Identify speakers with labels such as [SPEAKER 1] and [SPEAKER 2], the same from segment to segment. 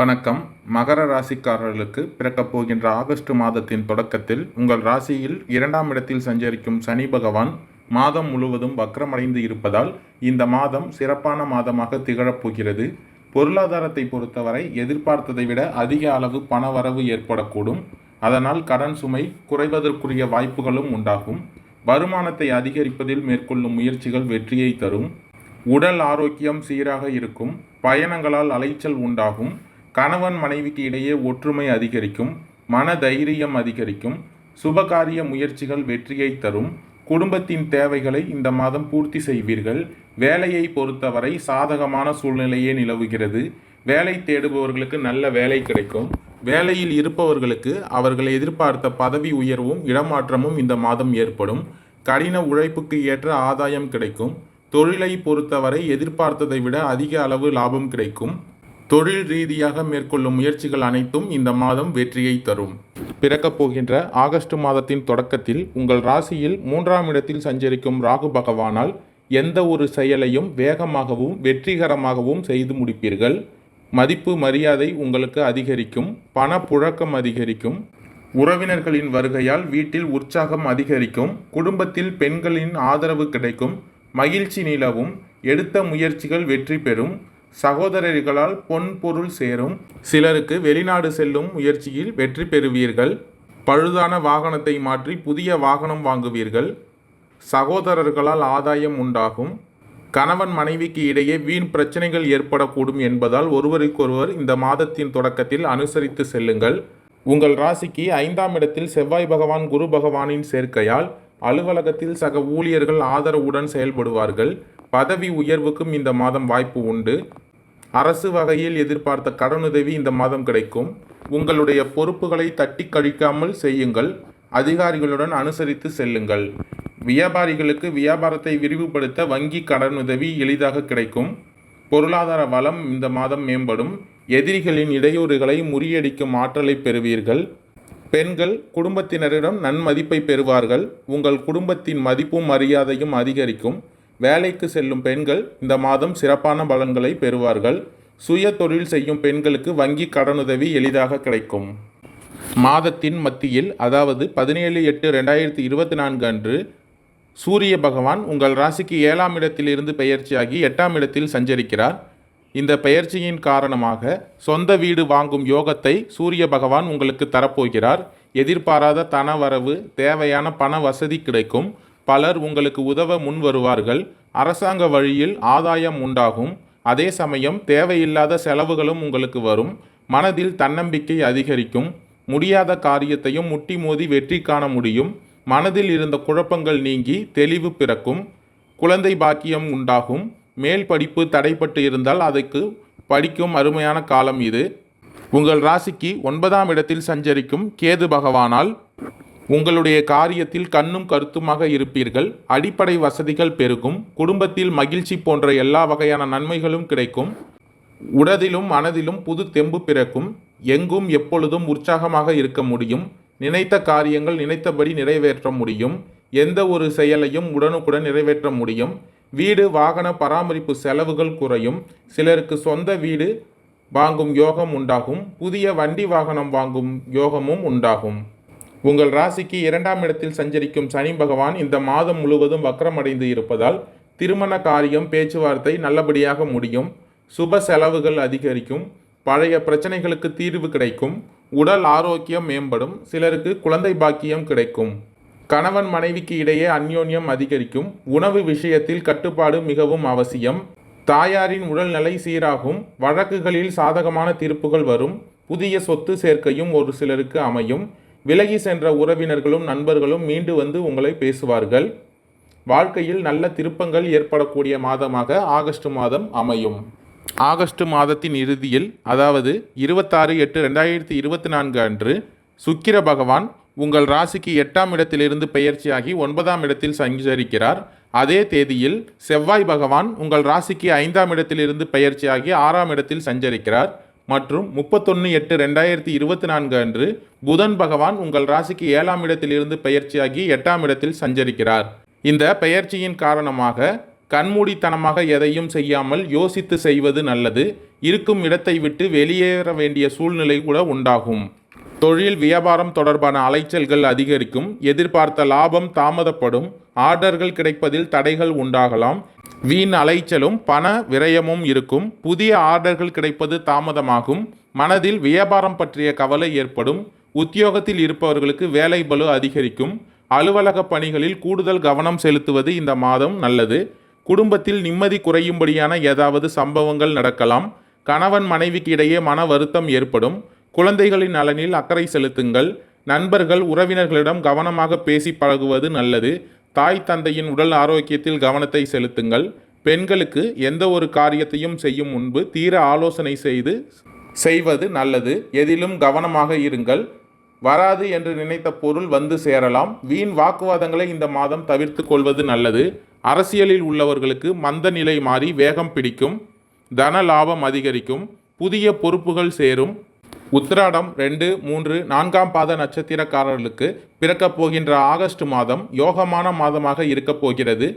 [SPEAKER 1] வணக்கம். மகர ராசிக்காரர்களுக்கு பிறக்கப் போகின்ற ஆகஸ்ட் மாதத்தின் தொடக்கத்தில் உங்கள் ராசியில் இரண்டாம் இடத்தில் சஞ்சரிக்கும் சனி பகவான் மாதம் முழுவதும் வக்ரமடைந்து இருப்பதால் இந்த மாதம் சிறப்பான மாதமாக திகழப் போகிறது. பொருளாதாரத்தை பொறுத்தவரை எதிர்பார்த்ததை விட அதிக அளவு பணவரவு ஏற்படக்கூடும். அதனால் கடன் சுமை குறைவதற்குரிய வாய்ப்புகளும் உண்டாகும். வருமானத்தை அதிகரிப்பதில் மேற்கொள்ளும் முயற்சிகள் வெற்றியை தரும். உடல் ஆரோக்கியம் சீராக இருக்கும். பயணங்களால் அலைச்சல் உண்டாகும். கணவன் மனைவிக்கு இடையே ஒற்றுமை அதிகரிக்கும் மன தைரியம் அதிகரிக்கும் சுபகாரிய முயற்சிகள் வெற்றியை தரும் குடும்பத்தின் தேவைகளை இந்த மாதம் பூர்த்தி செய்வீர்கள். வேலையை பொறுத்தவரை சாதகமான சூழ்நிலையே நிலவுகிறது. வேலை தேடுபவர்களுக்கு நல்ல வேலை கிடைக்கும். வேலையில் இருப்பவர்களுக்கு அவர்கள் எதிர்பார்த்த பதவி உயர்வும் இடமாற்றமும் இந்த மாதம் ஏற்படும். கடின உழைப்புக்கு ஏற்ற ஆதாயம் கிடைக்கும். தொழிலை பொறுத்தவரை எதிர்பார்த்ததை விட அதிக அளவு லாபம் கிடைக்கும். தொழில் ரீதியாக மேற்கொள்ளும் முயற்சிகள் அனைத்தும் இந்த மாதம் வெற்றியை தரும். பிறக்கப் போகின்ற ஆகஸ்ட் மாதத்தின் தொடக்கத்தில் உங்கள் ராசியில் மூன்றாம் இடத்தில் சஞ்சரிக்கும் ராகு பகவானால் எந்த ஒரு செயலையும் வேகமாகவும் வெற்றிகரமாகவும் செய்து முடிப்பீர்கள். மதிப்பு மரியாதை உங்களுக்கு அதிகரிக்கும் பணப்புழக்கம் அதிகரிக்கும் உறவினர்களின் வருகையால் வீட்டில் உற்சாகம் அதிகரிக்கும் குடும்பத்தில் பெண்களின் ஆதரவு கிடைக்கும் மகிழ்ச்சி நிலவும் எடுத்த முயற்சிகள் வெற்றி பெறும் சகோதரர்களால் பொன் பொருள் சேரும். சிலருக்கு வெளிநாடு செல்லும் முயற்சியில் வெற்றி பெறுவீர்கள். பழுதான வாகனத்தை மாற்றி புதிய வாகனம் வாங்குவீர்கள். சகோதரர்களால் ஆதாயம் உண்டாகும். கணவன் மனைவிக்கு இடையே வீண் பிரச்சனைகள் ஏற்படக்கூடும் என்பதால் ஒருவருக்கொருவர் இந்த மாதத்தின் தொடக்கத்தில் அனுசரித்து செல்லுங்கள். உங்கள் ராசிக்கு ஐந்தாம் இடத்தில் செவ்வாய் பகவான் குரு பகவானின் சேர்க்கையால் அலுவலகத்தில் சக ஊழியர்கள் ஆதரவுடன் செயல்படுவார்கள். பதவி உயர்வுக்கும் இந்த மாதம் வாய்ப்பு உண்டு. அரசு வகையில் எதிர்பார்த்த கடனுதவி இந்த மாதம் கிடைக்கும். உங்களுடைய பொறுப்புகளை தட்டி கழிக்காமல் செய்யுங்கள். அதிகாரிகளுடன் அனுசரித்து செல்லுங்கள். வியாபாரிகளுக்கு வியாபாரத்தை விரிவுபடுத்த வங்கி கடனுதவி எளிதாக கிடைக்கும். பொருளாதார வளம் இந்த மாதம் மேம்படும். எதிரிகளின் இடையூறுகளை முறியடிக்கும் ஆற்றலை பெறுவீர்கள். பெண்கள் குடும்பத்தினரிடம் நன்மதிப்பை பெறுவார்கள். உங்கள் குடும்பத்தின் மதிப்பும் மரியாதையும் அதிகரிக்கும். வேலைக்கு செல்லும் பெண்கள் இந்த மாதம் சிறப்பான பலன்களை பெறுவார்கள். சுய தொழில் செய்யும் பெண்களுக்கு வங்கி கடனுதவி எளிதாக கிடைக்கும். மாதத்தின் மத்தியில் அதாவது பதினேழு எட்டு ரெண்டாயிரத்தி இருபத்தி நான்கு அன்று சூரிய பகவான் உங்கள் ராசிக்கு ஏழாம் இடத்திலிருந்து பெயர்ச்சியாகி எட்டாம் இடத்தில் சஞ்சரிக்கிறார். இந்த பெயர்ச்சியின் காரணமாக சொந்த வீடு வாங்கும் யோகத்தை சூரிய பகவான் உங்களுக்கு தரப்போகிறார். எதிர்பாராத தனவரவு தேவையான பண வசதி கிடைக்கும். பலர் உங்களுக்கு உதவ முன் வருவார்கள். அரசாங்க வழியில் ஆதாயம் உண்டாகும். அதே சமயம் தேவையில்லாத செலவுகளும் உங்களுக்கு வரும். மனதில் தன்னம்பிக்கை அதிகரிக்கும். முடியாத காரியத்தையும் முட்டி மோதி வெற்றி காண முடியும். மனதில் இருந்த குழப்பங்கள் நீங்கி தெளிவு பிறக்கும். குழந்தை பாக்கியம் உண்டாகும். மேல் படிப்பு தடைப்பட்டு இருந்தால் அதுக்கு படிக்கும் அருமையான காலம் இது. உங்கள் ராசிக்கு ஒன்பதாம் இடத்தில் சஞ்சரிக்கும் கேது பகவானால் உங்களுடைய காரியத்தில் கண்ணும் கருத்துமாக இருப்பீர்கள். அடிப்படை வசதிகள் பெருகும். குடும்பத்தில் மகிழ்ச்சி போன்ற எல்லா வகையான நன்மைகளும் கிடைக்கும். உடதிலும் மனதிலும் புது தெம்பு பிறக்கும். எங்கும் எப்பொழுதும் உற்சாகமாக இருக்க முடியும். நினைத்த காரியங்கள் நினைத்தபடி நிறைவேற்ற முடியும். எந்த ஒரு செயலையும் உடனுக்குடன் நிறைவேற்ற முடியும். வீடு வாகன பராமரிப்பு செலவுகள் குறையும். சிலருக்கு சொந்த வீடு வாங்கும் யோகம் உண்டாகும். புதிய வண்டி வாகனம் வாங்கும் யோகமும் உண்டாகும். உங்கள் ராசிக்கு இரண்டாம் இடத்தில் சஞ்சரிக்கும் சனி பகவான் இந்த மாதம் முழுவதும் வக்கரமடைந்து இருப்பதால் திருமண காரியம் பேச்சுவார்த்தை நல்லபடியாக முடியும். சுப செலவுகள் அதிகரிக்கும். பழைய பிரச்சனைகளுக்கு தீர்வு கிடைக்கும். உடல் ஆரோக்கியம் மேம்படும். சிலருக்கு குழந்தை பாக்கியம் கிடைக்கும். கணவன் மனைவிக்கு இடையே அந்யோன்யம் அதிகரிக்கும். உணவு விஷயத்தில் கட்டுப்பாடு மிகவும் அவசியம். தாயாரின் உடல்நிலை சீராகும். வழக்குகளில் சாதகமான தீர்ப்புகள் வரும். புதிய சொத்து சேர்க்கையும் ஒரு சிலருக்கு அமையும். விலகி சென்ற உறவினர்களும் நண்பர்களும் மீண்டு வந்து உங்களை பேசுவார்கள். வாழ்க்கையில் நல்ல திருப்பங்கள் ஏற்படக்கூடிய மாதமாக ஆகஸ்ட் மாதம் அமையும். ஆகஸ்ட் மாதத்தின் இறுதியில் அதாவது இருபத்தாறு எட்டு ரெண்டாயிரத்தி இருபத்தி நான்கு அன்று சுக்கிர பகவான் உங்கள் ராசிக்கு எட்டாம் இடத்திலிருந்து பெயர்ச்சியாகி ஒன்பதாம் இடத்தில் சஞ்சரிக்கிறார். அதே தேதியில் செவ்வாய் பகவான் உங்கள் ராசிக்கு ஐந்தாம் இடத்திலிருந்து பெயர்ச்சியாகி ஆறாம் இடத்தில் சஞ்சரிக்கிறார். மற்றும் முப்பத்தொன்று எட்டு ரெண்டாயிரத்தி இருபத்தி நான்கு அன்று புதன் பகவான் உங்கள் ராசிக்கு ஏழாம் இடத்திலிருந்து பெயர்ச்சியாகி எட்டாம் இடத்தில் சஞ்சரிக்கிறார். இந்த பெயர்ச்சியின் காரணமாக கண்மூடித்தனமாக எதையும் செய்யாமல் யோசித்து செய்வது நல்லது. இருக்கும் இடத்தை விட்டு வெளியேற வேண்டிய சூழ்நிலை கூட உண்டாகும். தொழில் வியாபாரம் தொடர்பான அலைச்சல்கள் அதிகரிக்கும். எதிர்பார்த்த லாபம் தாமதப்படும். ஆர்டர்கள் கிடைப்பதில் தடைகள் உண்டாகலாம். வீண் அலைச்சலும் பண விரயமும் இருக்கும். புதிய ஆர்டர்கள் கிடைப்பது தாமதமாகும். மனதில் வியாபாரம் பற்றிய கவலை ஏற்படும். உத்தியோகத்தில் இருப்பவர்களுக்கு வேலை பலு அதிகரிக்கும். அலுவலக பணிகளில் கூடுதல் கவனம் செலுத்துவது இந்த மாதம் நல்லது. குடும்பத்தில் நிம்மதி குறையும்படியான ஏதாவது சம்பவங்கள் நடக்கலாம். கணவன் மனைவிக்கு இடையே மன வருத்தம் ஏற்படும். குழந்தைகளின் நலனில் அக்கறை செலுத்துங்கள். நண்பர்கள் உறவினர்களிடம் கவனமாக பேசி பழகுவது நல்லது. தாய் தந்தையின் உடல் ஆரோக்கியத்தில் கவனத்தை செலுத்துங்கள். பெண்களுக்கு எந்த ஒரு காரியத்தையும் செய்யும் முன்பு தீர ஆலோசனை செய்து செய்வது நல்லது. எதிலும் கவனமாக இருங்கள். வராது என்று நினைத்த பொருள் வந்து சேரலாம். வீண் வாக்குவாதங்களை இந்த மாதம் தவிர்த்து கொள்வது நல்லது. அரசியலில் உள்ளவர்களுக்கு மந்த நிலை மாறி வேகம் பிடிக்கும். தன லாபம் அதிகரிக்கும். புதிய பொறுப்புகள் சேரும். உத்திராடம் ரெண்டு மூன்று நான்காம் பாத நட்சத்திரக்காரர்களுக்கு பிறக்கப் போகின்ற ஆகஸ்ட் மாதம் யோகமான மாதமாக இருக்கப் போகிறது.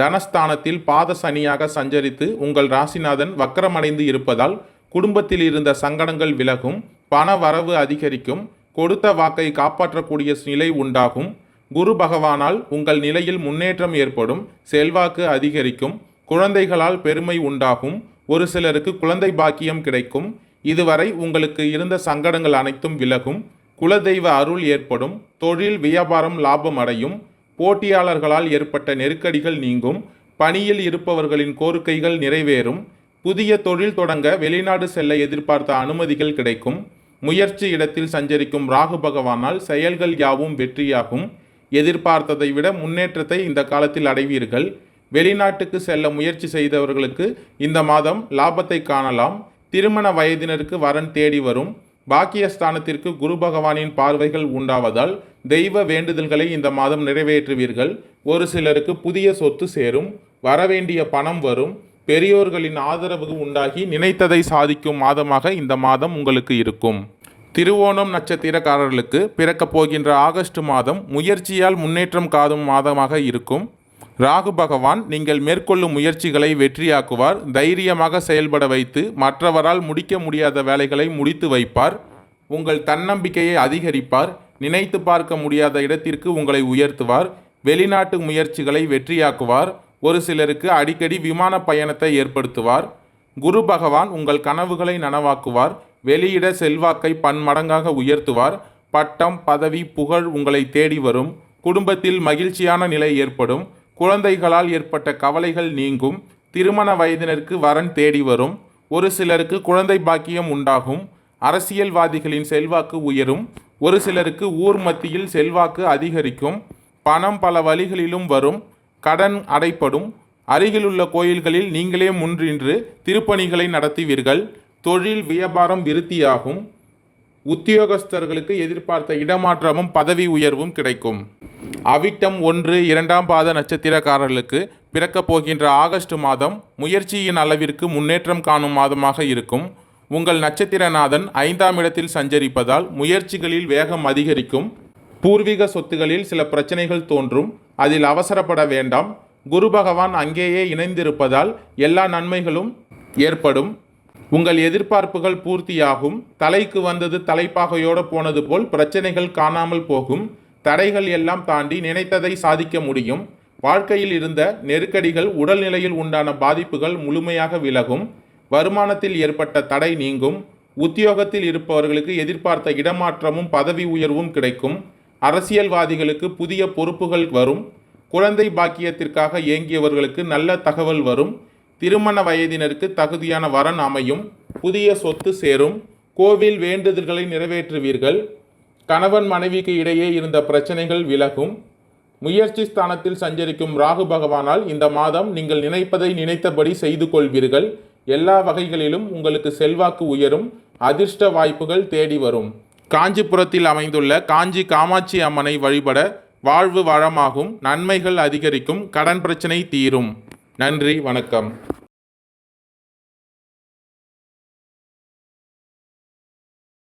[SPEAKER 1] தனஸ்தானத்தில் பாத சனியாக சஞ்சரித்து உங்கள் ராசிநாதன் வக்கரமடைந்து இருப்பதால் குடும்பத்தில் இருந்த சங்கடங்கள் விலகும் பண வரவு அதிகரிக்கும் கொடுத்த வாக்கை காப்பாற்றக்கூடிய நிலை உண்டாகும். குரு பகவானால் உங்கள் நிலையில் முன்னேற்றம் ஏற்படும் செல்வாக்கு அதிகரிக்கும் குழந்தைகளால் பெருமை உண்டாகும் ஒரு சிலருக்கு குழந்தை பாக்கியம் கிடைக்கும். இதுவரை உங்களுக்கு இருந்த சங்கடங்கள் அனைத்தும் விலகும். குலதெய்வ அருள் ஏற்படும். தொழில் வியாபாரம் லாபம் அடையும். போட்டியாளர்களால் ஏற்பட்ட நெருக்கடிகள் நீங்கும். பணியில் இருப்பவர்களின் கோரிக்கைகள் நிறைவேறும். புதிய தொழில் தொடங்க வெளிநாடு செல்ல எதிர்பார்த்த அனுமதிகள் கிடைக்கும். முயற்சி இடத்தில் சஞ்சரிக்கும் ராகு பகவானால் செயல்கள் யாவும் வெற்றியாகும். எதிர்பார்த்ததை விட முன்னேற்றத்தை இந்த காலத்தில் அடைவீர்கள். வெளிநாட்டுக்கு செல்ல முயற்சி செய்தவர்களுக்கு இந்த மாதம் லாபத்தை காணலாம். திருமண வயதினருக்கு வரன் தேடி வரும். பாக்கியஸ்தானத்திற்கு குரு பகவானின் பார்வைகள் உண்டாவதால் தெய்வ வேண்டுதல்களை இந்த மாதம் நிறைவேற்றுவீர்கள். ஒரு சிலருக்கு புதிய சொத்து சேரும். வரவேண்டிய பணம் வரும். பெரியோர்களின் ஆதரவு உண்டாகி நினைத்ததை சாதிக்கும் மாதமாக இந்த மாதம் உங்களுக்கு இருக்கும். திருவோணம் நட்சத்திரக்காரர்களுக்கு பிறக்கப் போகின்ற ஆகஸ்ட் மாதம் முயற்சியால் முன்னேற்றம் காதும் மாதமாக இருக்கும். ராகு பகவான் நீங்கள் மேற்கொள்ளும் முயற்சிகளை வெற்றியாக்குவார். தைரியமாக செயல்பட வைத்து மற்றவரால் முடிக்க முடியாத வேலைகளை முடித்து வைப்பார். உங்கள் தன்னம்பிக்கையை அதிகரிப்பார். நினைத்து பார்க்க முடியாத இடத்திற்கு உங்களை உயர்த்துவார். வெளிநாட்டு முயற்சிகளை வெற்றியாக்குவார். ஒரு சிலருக்கு அடிக்கடி விமான பயணத்தை ஏற்படுத்துவார். குரு பகவான் உங்கள் கனவுகளை நனவாக்குவார். வெளியிட செல்வாக்கை பன்மடங்காக உயர்த்துவார். பட்டம் பதவி புகழ் உங்களை தேடி வரும். குடும்பத்தில் மகிழ்ச்சியான நிலை ஏற்படும். குழந்தைகளால் ஏற்பட்ட கவலைகள் நீங்கும் திருமண வயதினருக்கு வரன் தேடி வரும் ஒரு சிலருக்கு குழந்தை பாக்கியம் உண்டாகும் அரசியல்வாதிகளின் செல்வாக்கு உயரும் ஒரு சிலருக்கு ஊர் மத்தியில் செல்வாக்கு அதிகரிக்கும் பணம் பல வழிகளிலும் வரும் கடன் அடைப்படும் அருகிலுள்ள கோயில்களில் நீங்களே முன்றின்று திருப்பணிகளை நடத்துவீர்கள் தொழில் வியாபாரம் விருத்தியாகும் உத்தியோகஸ்தர்களுக்கு எதிர்பார்த்த இடமாற்றமும் பதவி உயர்வும் கிடைக்கும். அவிட்டம் ஒன்று இரண்டாம் பாத நட்சத்திரக்காரர்களுக்கு பிறக்கப் போகின்ற ஆகஸ்ட் மாதம் முயற்சியின் அளவிற்கு முன்னேற்றம் காணும் மாதமாக இருக்கும். உங்கள் நட்சத்திரநாதன் ஐந்தாம் இடத்தில் சஞ்சரிப்பதால் முயற்சிகளில் வேகம் அதிகரிக்கும். பூர்வீக சொத்துகளில் சில பிரச்சனைகள் தோன்றும். அதில் அவசரப்பட வேண்டாம். குரு பகவான் அங்கேயே இணைந்திருப்பதால் எல்லா நன்மைகளும் ஏற்படும். உங்கள் எதிர்பார்ப்புகள் பூர்த்தியாகும். தலைக்கு வந்தது தலைப்பாகையோடு போனது போல் பிரச்சனைகள் காணாமல் போகும். தடைகள் எல்லாம் தாண்டி நினைத்ததை சாதிக்க முடியும். வாழ்க்கையில் இருந்த நெருக்கடிகள் உடல்நிலையில் உண்டான பாதிப்புகள் முழுமையாக விலகும். வருமானத்தில் ஏற்பட்ட தடை நீங்கும். உத்தியோகத்தில் இருப்பவர்களுக்கு எதிர்பார்த்த இடமாற்றமும் பதவி உயர்வும் கிடைக்கும். அரசியல்வாதிகளுக்கு புதிய பொறுப்புகள் வரும். குழந்தை பாக்கியத்திற்காக இயங்கியவர்களுக்கு நல்ல தகவல் வரும். திருமண வயதினருக்கு தகுதியான வரன் அமையும். புதிய சொத்து சேரும். கோவில் வேண்டுதல்களை நிறைவேற்றுவீர்கள். கணவன் மனைவிக்கு இடையே இருந்த பிரச்சனைகள் விலகும். முயற்சி ஸ்தானத்தில் சஞ்சரிக்கும் ராகு பகவானால் இந்த மாதம் நீங்கள் நினைப்பதை நினைத்தபடி செய்து கொள்வீர்கள். எல்லா வகைகளிலும் உங்களுக்கு செல்வாக்கு உயரும் அதிர்ஷ்ட வாய்ப்புகள் தேடி வரும். காஞ்சிபுரத்தில் அமைந்துள்ள காஞ்சி காமாட்சி அம்மனை வழிபட வாழ்வு வளமாகும் நன்மைகள் அதிகரிக்கும் கடன் பிரச்சனை தீரும். நன்றி வணக்கம்.